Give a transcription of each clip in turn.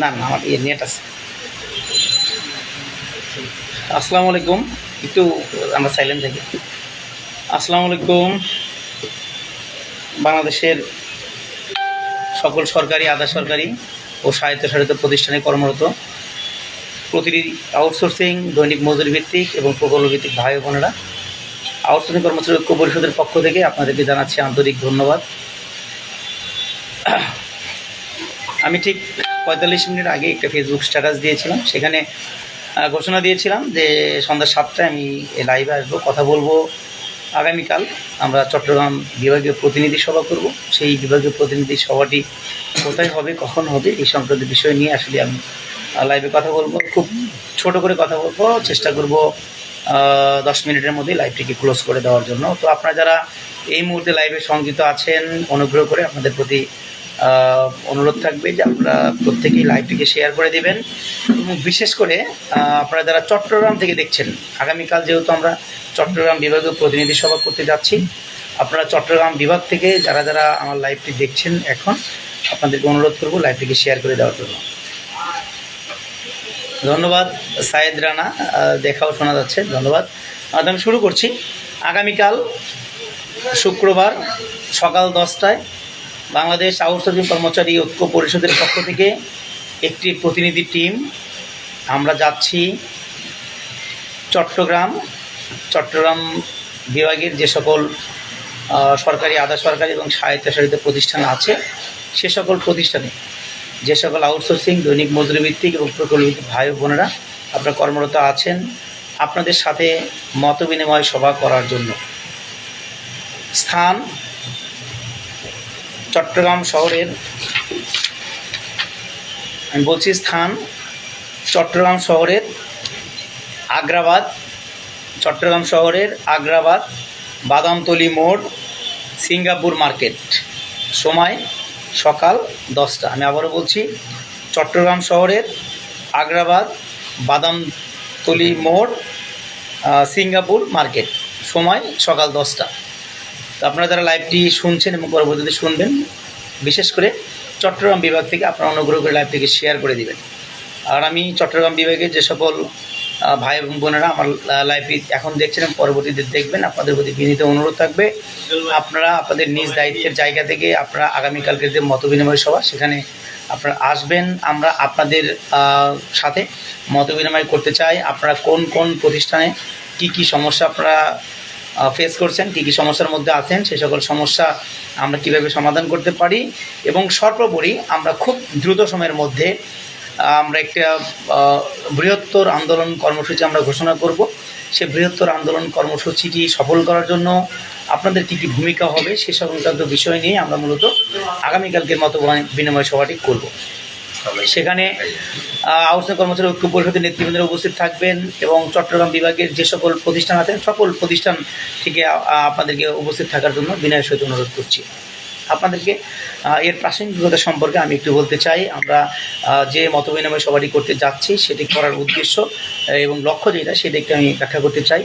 না না, আমার ইয়ে নেট আছে। আসসালামু আলাইকুম। একটু, আমরা সাইলেন্ট থাকি। আসসালামু আলাইকুম। বাংলাদেশের সকল সরকারি, আধা সরকারি ও স্বায়ত্তশাসিত প্রতিষ্ঠানে কর্মরত প্রতিটি আউটসোর্সিং দৈনিক মজুরি ভিত্তিক এবং প্রকল্প ভিত্তিক ভাই বোনেরা আউটসোর্সিং কর্মচারী ঐক্য পরিষদের পক্ষ থেকে আপনাদেরকে জানাচ্ছি আন্তরিক ধন্যবাদ। আমি ঠিক পঁয়তাল্লিশ মিনিট আগে একটা ফেসবুক স্ট্যাটাস দিয়েছিলাম। সেখানে ঘোষণা দিয়েছিলাম যে সন্ধ্যা সাতটায় আমি লাইভে আসব, কথা বলব। আগামীকাল আমরা চট্টগ্রাম বিভাগীয় প্রতিনিধি সভা করব। সেই বিভাগীয় প্রতিনিধি সভাটি কোথায় হবে, কখন হবে, এই সংক্রান্ত বিষয় নিয়ে আসলে আমি লাইভে কথা বলব। খুব ছোট করে কথা বলব, চেষ্টা করব দশ মিনিটের মধ্যে লাইভটিকে ক্লোজ করে দেওয়ার জন্য। তো আপনারা যারা এই মুহূর্তে লাইভে সংযুক্ত আছেন, অনুগ্রহ করে আপনাদের প্রতি অনুরোধ থাকবে যে আপনারা প্রত্যেকেই লাইভটিকে শেয়ার করে দেবেন এবং বিশেষ করে আপনারা যারা চট্টগ্রাম থেকে দেখছেন, আগামীকাল যেহেতু আমরা চট্টগ্রাম বিভাগীয় প্রতিনিধি সভা করতে যাচ্ছি, আপনারা চট্টগ্রাম বিভাগ থেকে যারা যারা আমার লাইভটি দেখছেন এখন, আপনাদেরকে অনুরোধ করব লাইভটিকে শেয়ার করে দেওয়ার জন্য। ধন্যবাদ, সায়েদ রানা দেখাও শোনা যাচ্ছে, ধন্যবাদ। আমি শুরু করছি। আগামীকাল শুক্রবার সকাল দশটায় বাংলাদেশ আউটসোর্সিং কর্মচারী ঐক্য পরিষদের পক্ষ থেকে একটি প্রতিনিধি টিম। আমরা যাচ্ছি চট্টগ্রাম। চট্টগ্রাম বিভাগের যে সকল সরকারি, আধা সরকারি এবং স্বায়ত্তশাসিত প্রতিষ্ঠান আছে, সে সকল প্রতিষ্ঠানে যে সকল আউটসোর্সিং, দৈনিক মজুরি ভিত্তিক এবং প্রকল্পভিত্তিক ভাই বোনেরা আপনারা কর্মরত আছেন, আপনাদের সাথে মত বিনিময় সভা করার জন্য। স্থান চট্টগ্রাম শহরের, আমি বলছি স্থান, চট্টগ্রাম শহরের আগ্রাবাদ, চট্টগ্রাম শহরের আগ্রাবাদ, বাদামতলি মোড়, সিঙ্গাপুর মার্কেট। সময় সকাল দশটা। আমি আবারও বলছি, চট্টগ্রাম শহরের আগ্রাবাদ, বাদামতলি মোড় সিঙ্গাপুর মার্কেট। সময় সকাল দশটা। তো আপনারা যারা লাইভটি শুনছেন এবং পরবর্তীতে শুনবেন, বিশেষ করে চট্টগ্রাম বিভাগ থেকে আপনারা অনুগ্রহ করে লাইভটিকে শেয়ার করে দিবেন। আর আমি চট্টগ্রাম বিভাগে যে সকল ভাই এবং বোনেরা আমার লাইভটি এখন দেখছেন এবং পরবর্তীতে দেখবেন, আপনাদের প্রতি বিনীত অনুরোধ থাকবে। আপনারা আপনাদের নিজ দায়িত্বের জায়গা থেকে আপনারা আগামীকালকের যে মত বিনিময় সভা, সেখানে আপনারা আসবেন। আমরা আপনাদের সাথে মত বিনিময় করতে চাই। আপনারা কোন কোন প্রতিষ্ঠানে কি কি সমস্যা আপনারা ফেস করছেন, কী কী সমস্যার মধ্যে আছেন, সে সকল সমস্যা আমরা কীভাবে সমাধান করতে পারি, এবং সর্বোপরি আমরা খুব দ্রুত সময়ের মধ্যে আমরা একটা বৃহত্তর আন্দোলন কর্মসূচি আমরা ঘোষণা করব। সে বৃহত্তর আন্দোলন কর্মসূচিটি সফল করার জন্য আপনাদের কী কী ভূমিকা হবে, সে সংক্রান্ত বিষয় নিয়ে আমরা মূলত আগামীকালকের মতো বিনিময় সভাটি করব। সেখানে আউটসোর্সিং কর্মচারী ঐক্য পরিষদের নেতৃবৃন্দ উপস্থিত থাকবেন এবং চট্টগ্রাম বিভাগের যে সকল প্রতিষ্ঠান আছেন সকল প্রতিষ্ঠান থেকে আপনাদেরকে উপস্থিত থাকার জন্য বিনয়ের সহিত অনুরোধ করছি। আপনাদেরকে এর প্রাসঙ্গিকতা সম্পর্কে আমি একটু বলতে চাই। আমরা যে মত বিনিময় সভাটি করতে যাচ্ছি, সেটি করার উদ্দেশ্য এবং লক্ষ্য যেটা সেটা একটু আমি ব্যাখ্যা করতে চাই।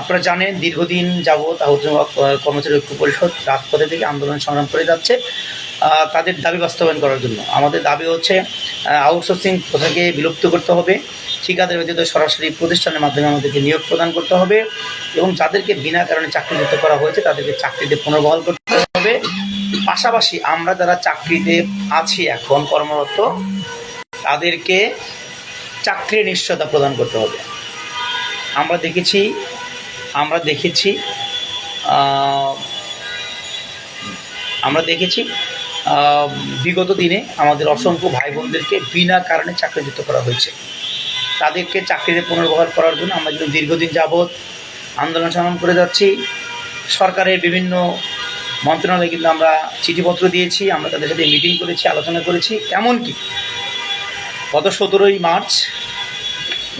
আপনারা জানেন, দীর্ঘদিন যাবৎ কর্মচারী ঐক্য পরিষদ রাজপথে থেকে আন্দোলন সংগ্রাম করে যাচ্ছে তাদের দাবি বাস্তবায়ন করার জন্য। আমাদের দাবি হচ্ছে আউটসোর্সিং প্রথাকে বিলুপ্ত করতে হবে, ঠিকাদার ব্যতীত সরাসরি প্রতিষ্ঠানের মাধ্যমে আমাদেরকে নিয়োগ প্রদান করতে হবে, এবং যাদেরকে বিনা কারণে চাকরিচ্যুত করা হয়েছে, তাদেরকে চাকরিতে পুনর্বহাল করতে হবে। পাশাপাশি আমরা যারা চাকরিতে আছি এখন কর্মরত, তাদেরকে চাকরির নিশ্চয়তা প্রদান করতে হবে। আমরা দেখেছি আমরা দেখেছি আমরা দেখেছি বিগত দিনে আমাদের অসংখ্য ভাই বোনদেরকে বিনা কারণে চাকরিচ্যুত করা হয়েছে। তাদেরকে চাকরিতে পুনর্বহাল করার জন্য আমরা কিন্তু দীর্ঘদিন যাবৎ আন্দোলন সংগ্রাম করে যাচ্ছি। সরকারের বিভিন্ন মন্ত্রণালয়ে কিন্তু আমরা চিঠিপত্র দিয়েছি, আমরা তাদের সাথে মিটিং করেছি, আলোচনা করেছি। এমনকি গত সতেরোই মার্চ,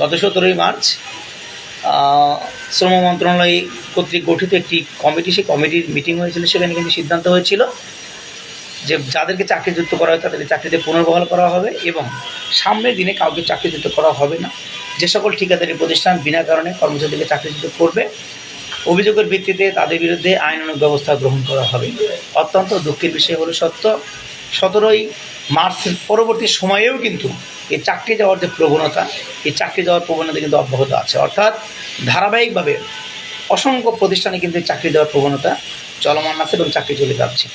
গত সতেরোই মার্চ শ্রম মন্ত্রণালয় কর্তৃক গঠিত একটি কমিটি, সেই কমিটির মিটিং হয়েছিল, সেখানে কিন্তু সিদ্ধান্ত হয়েছিল যে যাদেরকে চাকরিযুক্ত করা হয়, তাদেরকে চাকরিতে পুনর্বহাল করা হবে এবং সামনের দিনে কাউকে চাকরিযুক্ত করা হবে না। যে সকল ঠিকাদারি প্রতিষ্ঠান বিনা কারণে কর্মচারীদেরকে চাকরিচ্যুত করবে অভিযোগের ভিত্তিতে তাদের বিরুদ্ধে আইনানুগ ব্যবস্থা গ্রহণ করা হবে। অত্যন্ত দুঃখের বিষয় হলো সত্য, সতেরোই মার্চের পরবর্তী সময়েও কিন্তু এই চাকরি যাওয়ার যে প্রবণতা, এই চাকরি যাওয়ার প্রবণতা কিন্তু অব্যাহত আছে। অর্থাৎ ধারাবাহিকভাবে অসংখ্য প্রতিষ্ঠানে কিন্তু চাকরি দেওয়ার প্রবণতা চলমান আছে এবং চাকরি চলে যাচ্ছে।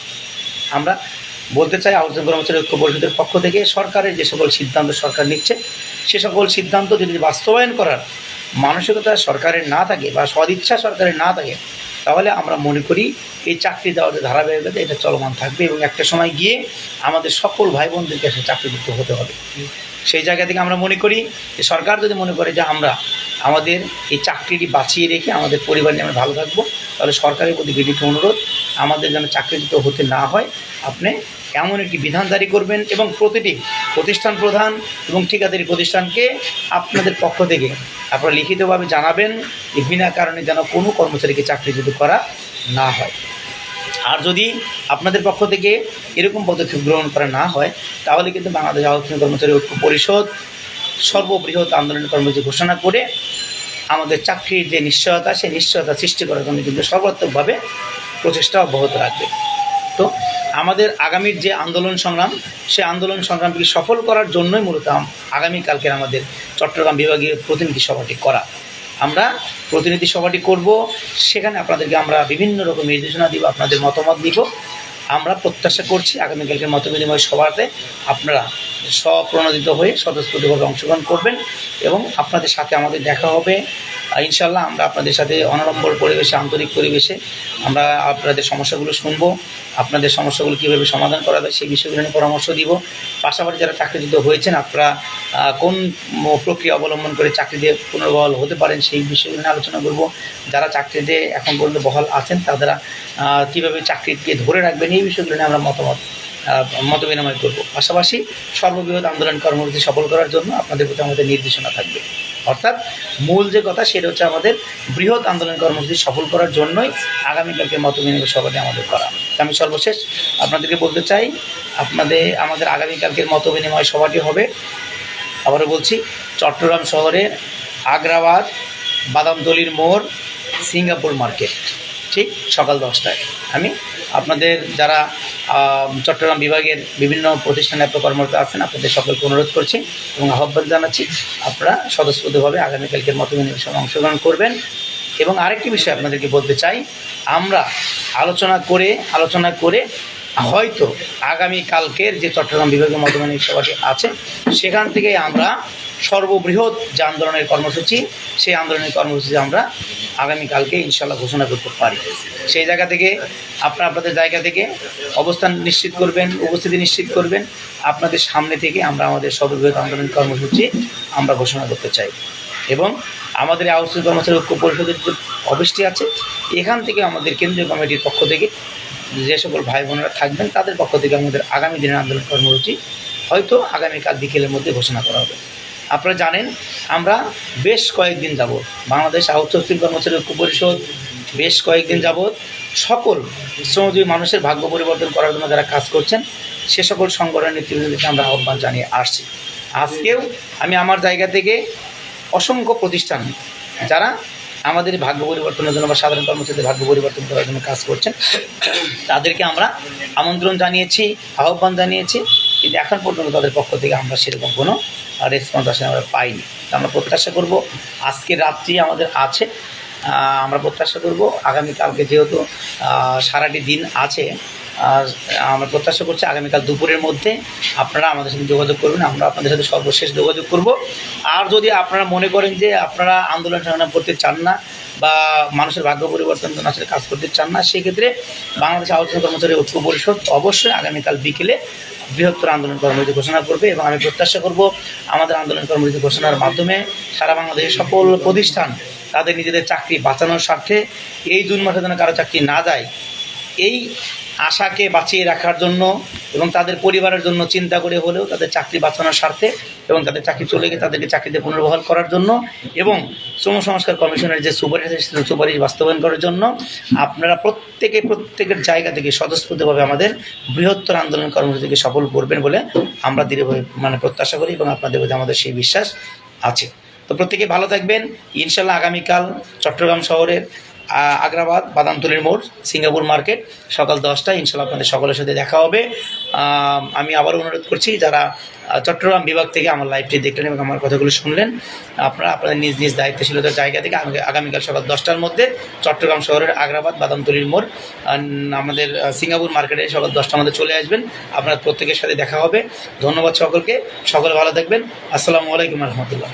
আমরা বলতে চাই আলোচনা কর্মচারী ঐক্য পরিষদের পক্ষ থেকে, সরকারের যে সকল সিদ্ধান্ত সরকার নিচ্ছে, সে সকল সিদ্ধান্ত যদি বাস্তবায়ন করার মানসিকতা সরকারের না থাকে বা সদিচ্ছা সরকারের না থাকে, তাহলে আমরা মনে করি এই চাকরি দেওয়ার যে ধারাবাহিকতা, এটা চলমান থাকবে এবং একটা সময় গিয়ে আমাদের সকল ভাই বোনদেরকে সে চাকরিযুক্ত হতে হবে। সেই জায়গা থেকে আমরা মনে করি যে সরকার যদি মনে করে যে আমরা আমাদের এই চাকরিটি বাঁচিয়ে রেখে আমাদের পরিবার নিয়ে আমরা ভালো থাকব, তাহলে সরকারের প্রতি বিনীত অনুরোধ, আমাদের যেন চাকরিযুক্ত হতে না হয়, আপনি এমন একটি বিধান জারি করবেন এবং প্রতিটি প্রতিষ্ঠান প্রধান এবং ঠিকাদারি প্রতিষ্ঠানকে আপনাদের পক্ষ থেকে আপনারা লিখিতভাবে জানাবেন যে বিনা কারণে যেন কোনো কর্মচারীকে চাকরিচ্যুত করা না হয়। আর যদি আপনাদের পক্ষ থেকে এরকম পদক্ষেপ গ্রহণ করা না হয়, তাহলে কিন্তু বাংলাদেশ আলোচনা কর্মচারী ঐক্য পরিষদ সর্ববৃহৎ আন্দোলনের কর্মসূচি ঘোষণা করে আমাদের চাকরির যে নিশ্চয়তা, সেই নিশ্চয়তা সৃষ্টি করার জন্য কিন্তু সর্বাত্মকভাবে প্রচেষ্টা অব্যাহত রাখবে। তো আমাদের আগামীর যে আন্দোলন সংগ্রাম, সেই আন্দোলন সংগ্রামকে সফল করার জন্যই মূলত আগামীকালকের আমাদের চট্টগ্রাম বিভাগীয় প্রতিনিধি সভাটি করা। আমরা প্রতিনিধি সভাটি করব, সেখানে আপনাদেরকে আমরা বিভিন্ন রকম নির্দেশনা দিব, আপনাদের মতামত দিব। আমরা প্রত্যাশা করছি আগামীকালকে মত বিনিময় সভাতে আপনারা স্বপ্রণোদিত হয়ে স্বতঃস্ফূর্তভাবে অংশগ্রহণ করবেন এবং আপনাদের সাথে আমাদের দেখা হবে। ইনশাল্লাহ আমরা আপনাদের সাথে অনড়ম্বর পরিবেশে, আন্তরিক পরিবেশে আমরা আপনাদের সমস্যাগুলো শুনব, আপনাদের সমস্যাগুলো কীভাবে সমাধান করা যায় সেই বিষয়গুলো নিয়ে পরামর্শ দিব। পাশাপাশি যারা চাকরিচ্যুত হয়েছেন, আপনারা কোন প্রক্রিয়া অবলম্বন করে চাকরিতে পুনর্বহাল হতে পারেন সেই বিষয়গুলো নিয়ে আলোচনা করব। যারা চাকরিতে এখন পর্যন্ত বহাল আছেন তারা কীভাবে চাকরিকে ধরে রাখবেন এই বিষয়গুলো নিয়ে আমরা মতামত মত বিনিময় করব। পাশাপাশি সর্ববৃহৎ আন্দোলন কর্মসূচি সফল করার জন্য আপনাদের প্রতি আমাদের নির্দেশনা থাকবে। অর্থাৎ মূল যে কথা সেটা হচ্ছে আমাদের বৃহৎ আন্দোলন কর্মসূচি সফল করার জন্যই আগামীকালকে মত বিনিময় সভাটি আমাদের করা। আমি সর্বশেষ আপনাদেরকে বলতে চাই, আপনাদের, আমাদের আগামীকালকের মত বিনিময় সভাটি হবে, আবারও বলছি, চট্টগ্রাম শহরের আগ্রাবাদ বাদামতলির মোড় সিঙ্গাপুর মার্কেট, ঠিক সকাল দশটায়। আমি আপনাদের যারা চট্টগ্রাম বিভাগের বিভিন্ন প্রতিষ্ঠানে আপনার কর্মরত আছেন, আপনাদের সকলকে অনুরোধ করছি এবং আহ্বান জানাচ্ছি আপনারা স্বতঃস্ফূর্তভাবে আগামীকালকের মতো সঙ্গে অংশগ্রহণ করবেন। এবং আরেকটি বিষয় আপনাদেরকে বলতে চাই, আমরা আলোচনা করে আলোচনা করে হয়তো আগামী কালকের যে চট্টগ্রাম বিভাগীয় মতমানিক সভাটি আছে, সেখান থেকে আমরা সর্ববৃহৎ যে আন্দোলনের কর্মসূচি, সেই আন্দোলনের কর্মসূচি আমরা আগামীকালকে ইনশাল্লাহ ঘোষণা করতে পারি। সেই জায়গা থেকে, আপনারা আপনাদের জায়গা থেকে অবস্থান নিশ্চিত করবেন, উপস্থিতি নিশ্চিত করবেন। আপনাদের সামনে থেকে আমরা আমাদের সর্ববৃহৎ আন্দোলন কর্মসূচি আমরা ঘোষণা করতে চাই। এবং আমাদের আউটসোর্স কর্মচারী ঐক্য পরিষদের যে অফিসটি আছে, এখান থেকে আমাদের কেন্দ্রীয় কমিটির পক্ষ থেকে যে সকল ভাই বোনেরা থাকবেন, তাদের পক্ষ থেকে আমাদের আগামী দিনের আন্দোলন কর্মসূচি হয়তো আগামীকাল বিকেলের মধ্যে ঘোষণা করা হবে। আপনারা জানেন, আমরা বেশ কয়েকদিন যাবৎ বাংলাদেশ আউটসোর্সিং কর্মচারী ঐক্য পরিষদ, বেশ কয়েকদিন যাবৎ সকল শ্রমজীবী মানুষের ভাগ্য পরিবর্তন করার জন্য যারা কাজ করছেন, সে সকল সংগঠনের নেতৃবৃন্দকে আমরা আহ্বান জানিয়ে আসছি। আজকেও আমি আমার জায়গা থেকে অসংখ্য প্রতিষ্ঠান, যারা আমাদের ভাগ্য পরিবর্তনের জন্য বা সাধারণ কর্মচারীদের ভাগ্য পরিবর্তন করার জন্য কাজ করছেন। তাদেরকে আমরা আমন্ত্রণ জানিয়েছি, আহ্বান জানিয়েছি। কিন্তু এখন পর্যন্ত তাদের পক্ষ থেকে আমরা সেরকম কোনো রেসপন্স আসলে আমরা পাইনি। আমরা প্রত্যাশা করব আজকে রাত্রি আমাদের আছে। আমরা প্রত্যাশা করব আগামীকালকে যেহেতু সারাটি দিন আছে আমরা প্রত্যাশা করছি আগামীকাল দুপুরের মধ্যে আপনারা আমাদের সাথে যোগাযোগ করবেন। আমরা আপনাদের সাথে সর্বশেষ যোগাযোগ করব। আর যদি আপনারা মনে করেন যে আপনারা আন্দোলন সংগ্রাম করতে চান না বা মানুষের ভাগ্য পরিবর্তন আসলে কাজ করতে চান না, সেক্ষেত্রে বাংলাদেশ আলোচনা কর্মচারী ঐক্য পরিষদ অবশ্যই আগামীকাল বিকেলে বৃহত্তর আন্দোলন কর্মসূচি ঘোষণা করবে এবং আমি প্রত্যাশা করব আমাদের আন্দোলন কর্মসূচি ঘোষণার মাধ্যমে সারা বাংলাদেশের সকল প্রতিষ্ঠান তাদের নিজেদের চাকরি বাঁচানোর স্বার্থে এই জুন মাসে যেন কারও চাকরি না যায়, এই আশাকে বাঁচিয়ে রাখার জন্য এবং তাদের পরিবারের জন্য চিন্তা করে হলেও তাদের চাকরি বাঁচানোর স্বার্থে এবং তাদের চাকরি চলে গিয়ে তাদেরকে চাকরিতে পুনর্বহাল করার জন্য এবং শ্রম সংস্কার কমিশনের যে সুপারিশ সেই সুপারিশ বাস্তবায়ন করার জন্য আপনারা প্রত্যেকে প্রত্যেকের জায়গা থেকে স্বতঃস্ফূর্তভাবে আমাদের বৃহত্তর আন্দোলন কর্মসূচিকে সফল করবেন বলে আমরা দৃঢ়ভাবে মানে প্রত্যাশা করি এবং আপনাদের প্রতি আমাদের সেই বিশ্বাস আছে। তো প্রত্যেকে ভালো থাকবেন। ইনশাল্লাহ আগামীকাল চট্টগ্রাম শহরের আগ্রাবাদ, বাদামতলির মোড়, সিঙ্গাপুর মার্কেট। সকাল দশটায় ইনশাল্লাহ আপনাদের সকলের সাথে দেখা হবে। আমি আবার অনুরোধ করছি, যারা চট্টগ্রাম বিভাগ থেকে আমার লাইভটি দেখলেন এবং আমার কথাগুলো শুনলেন, আপনারা আপনাদের নিজ নিজ দায়িত্বশীলতার জায়গা থেকে আগামী- আগামীকাল সকাল দশটার মধ্যে চট্টগ্রাম শহরের আগ্রাবাদ, বাদামতলির মোড় আমাদের সিঙ্গাপুর মার্কেটে সকাল দশটার মধ্যে চলে আসবেন। আপনার প্রত্যেকের সাথে দেখা হবে। ধন্যবাদ সকলকে। সকলে ভালো থাকবেন। আসসালামু আলাইকুম রহমতুল্লাহ।